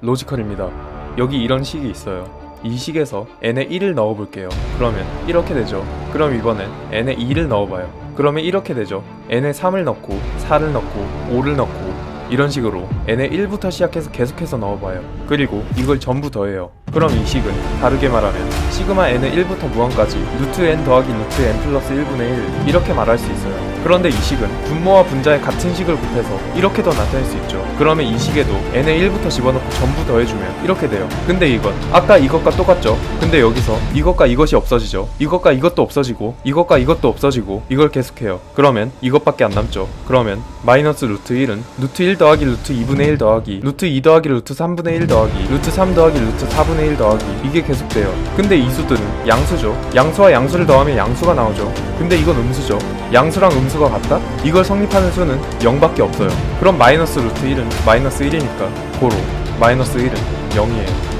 로지컬입니다. 여기 이런 식이 있어요. 이 식에서 n에 1을 넣어볼게요. 그러면 이렇게 되죠. 그럼 이번엔 n에 2를 넣어봐요. 그러면 이렇게 되죠. n에 3을 넣고 4를 넣고 5를 넣고 이런 식으로 n에 1부터 시작해서 계속해서 넣어봐요. 그리고 이걸 전부 더해요. 그럼 이 식은 다르게 말하면 시그마 n의 1부터 무한까지 루트 n 더하기 루트 n 플러스 1분의 1 이렇게 말할 수 있어요. 그런데 이 식은 분모와 분자의 같은 식을 곱해서 이렇게도 나타낼 수 있죠. 그러면 이 식에도 n의 1부터 집어넣고 전부 더해주면 이렇게 돼요. 근데 이건 아까 이것과 똑같죠? 근데 여기서 이것과 이것이 없어지죠. 이것과 이것도 없어지고 이것과 이것도 없어지고 이걸 계속해요. 그러면 이것밖에 안 남죠. 그러면 마이너스 루트 1은 루트 1 더하기 루트 2분의 1 더하기 루트 2 더하기 루트 3분의 1 더하기 루트 3 더하기 루트 4 분의 1 더하기 이게 계속돼요. 근데 이 수들은 양수죠. 양수와 양수를 더하면 양수가 나오죠. 근데 이건 음수죠. 양수랑 음수가 같다? 이걸 성립하는 수는 0밖에 없어요. 그럼 마이너스 루트 1은 마이너스 1이니까 고로 마이너스 1은 0이에요.